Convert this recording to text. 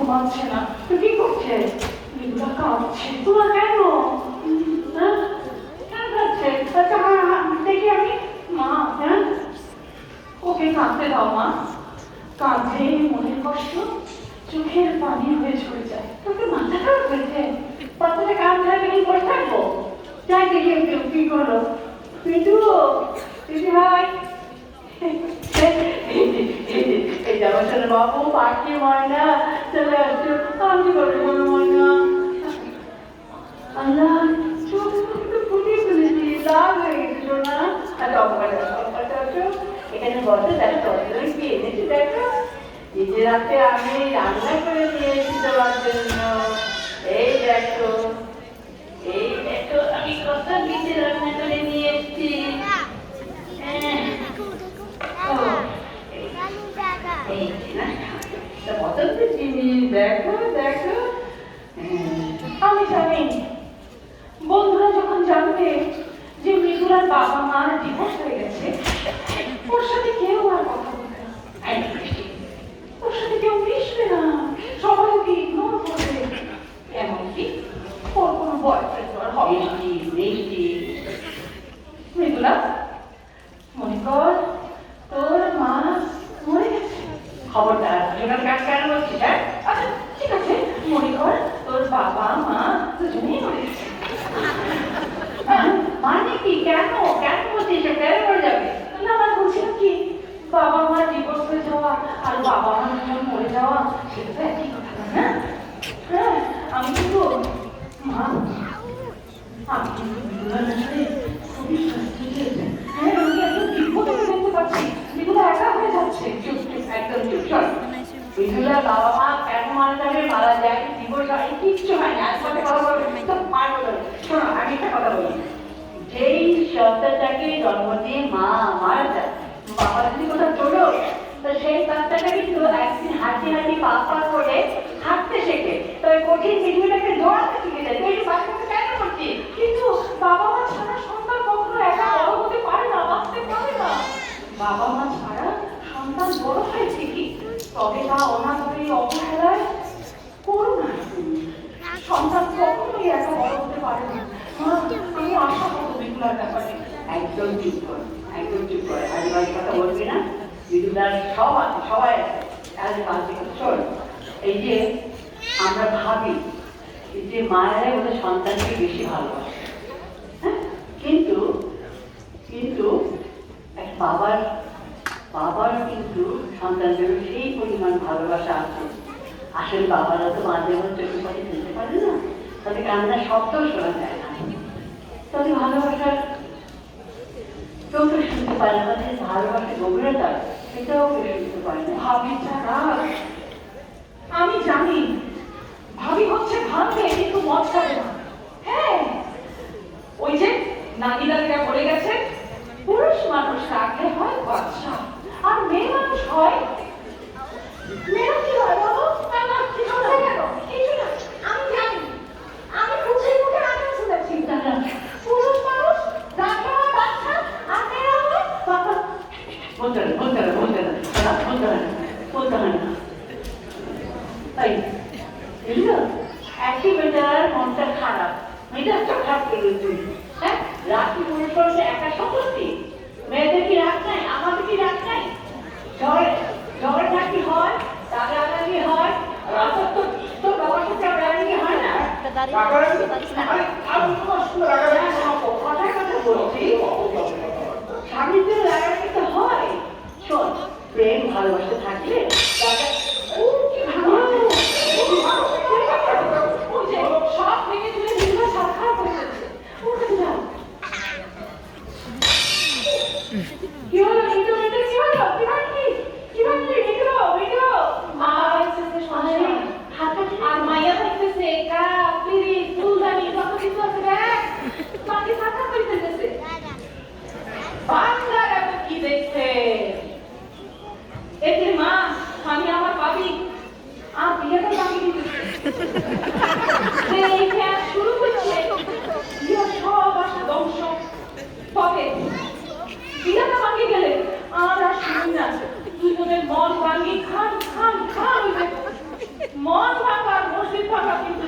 ঘুমাচ্ছে না। তো কি করছে? মৃদুলা কাঁদছে। তোরা কেন? হ্যাঁ? কেন কাঁদছে? আচ্ছা দেখি আমি। মা হ্যাঁ? ওকে কাঁদতে দাও, মা। কাঁধে মনের কষ্ট চোখের পানি হয়ে ঝরে যায়। তোকে মাথা খারাপ হয়েছে? পাতাটা কান ধরে ভেঙে পড়ে থাকব? যাই দেখি কি করো? পিটু পিটু ভাই। এই যাব শোনো বাবু পাখি ময়না চলে আসছো আমি করে হয়ে সোনা আর এখানে এনেছি রাতে আমি রান্না করে এই দেখো এই দেখো আমি কত নিজে রান্না করে নিয়ে এসেছি হ্যাঁ ও, এই যে না, এটা পছন্দের জিনিস দেখো দেখো হ্যাঁ, আমি জানি বন্ধুরা যখন জানবে যে মৃদুলার বাবা মা ডিভোর্স হয়ে গেছে ওর সাথে কেউ আর কথা বলবে না। ওর সাথে কেউ মিশবে না। সবাই ওকে ইগনোর করবে। এমনকি ওর কোনো বয়ফ্রেন্ড আর হবে না। মৃদুলা মনে কর তোর মা মরে গেছে। খবরদার কাজ কেন বলছিস হ্যাঁ? আচ্ছা ঠিক আছে মনে কর তোর বাবা মা দুজনেই মরে গেছে হ্যাঁ, মানে কি? কেন? কেন বলছিস? কেন মরে যাবে? না আমার বলছিলাম কি? বাবা মা ডিভোর্স হয়ে যাওয়া আর বাবা মা দুজন মরে যাওয়া সেটা একই কথা না হ্যাঁ মা আমি কিন্তু বিপুলার ব্যাপারে খুবই। হ্যাঁ, আমি একদম বিপদে ফেলতে পারছি। বিপুলা একা হয়ে যাচ্ছে। চুপ, চুপ, একদম চুপ, চল। বিপুলার বাবা মা কেন মারা মারা যায়, হয়, কিচ্ছু হয় না। একসাথে কথা বলবে, একদম পারব। শোনো, আমি একটা কথা বলি। যেই সন্তানটাকে জন্ম দিয়ে মা মারা যায় বাবা যদি কোথাও চলো তো সেই বাচ্চাটা কিন্তু একদিন হাঁটি হাঁটি পা পা করে হাঁটতে শেখে তো ওই কঠিন পৃথিবীটাকে দৌড়াতে শিখে যায় তুই বাচ্চাকে কেন করছিস কিন্তু বাবা মা ছাড়া সন্তান কখনো একা বড় হতে পারে না বাঁচতে পারে না বাবা মা ছাড়া সন্তান বড় হয় ঠিকই তবে তা অনাদরে অবহেলায় করুণা সন্তান কখনোই একা বড় হতে পারে না। আমি আশা করব বিপুলার ব্যাপারে। একদম চুপ কর, একদম চুপ কর। আজ বাড়ির কথা বলবি না? বিদুদার সব আছে, সবাই আছে। আজ শোন এই যে আমরা ভাবি যে মায়েরা ওদের সন্তানকে বেশি ভালোবাসে। হ্যাঁ? কিন্তু কিন্তু এক বাবার বাবার কিন্তু সন্তানদের সেই পরিমাণ ভালোবাসা আছে। আসলে বাবারা তো মাঝে মধ্যে চোখে পাখি ফেলতে পারে না। তাদের কান্নার শব্দও শোনা যায় না। তাদের ভালোবাসার তো শুনতে পারে না। তাদের ভালোবাসার গভীরতা সেটাও শুনতে পারে না। ভাবি আমি জানি। ভাবি হচ্ছে ভাঙবে কিন্তু মদ খাবে না হ্যাঁ ওই যে নানি দাদিরা বলে গেছে পুরুষ মানুষ রাখলে হয় বাচ্চা আর মেয়ে মানুষ হয় মেয়েরা কি হয় বাবা না, না, কিছু না কেন কিছু না আমি জানি আমি খুশি মুখে আগে শুনেছি না, না, পুরুষ মানুষ রাখলে হয় বাচ্চা আর মেয়েরা হয় বাবা বলতে হবে বলতে হবে বলতে না, বলতে হবে না, বলতে হবে না তাই বুঝলো একই বেটার মনটা খারাপ মেজাজটা খারাপ করে তুই হ্যাঁ রাত্রি পুরুষ মানুষের একা সম্পত্তি মেয়েদের কি রাগ নাই আমাদের কি রাগ নাই ঝগড়া কি হয় রাগারাগি হয় রাতের তো তোর বাবার সাথে রাগারাগি হয় না কথায় কথা বলছি স্বামীর রাগারাগি তো হয় শোন প্রেম ভালোবাসা থাকলে রাগা- এতে মা আমি আমার পাবি? আর বিয়েতে শুরু করছে সব আশা ধ্বংস। তবে বিয়েতে মন ভাঙি খান খান খান মন ভাঙা মসজিদ কিন্তু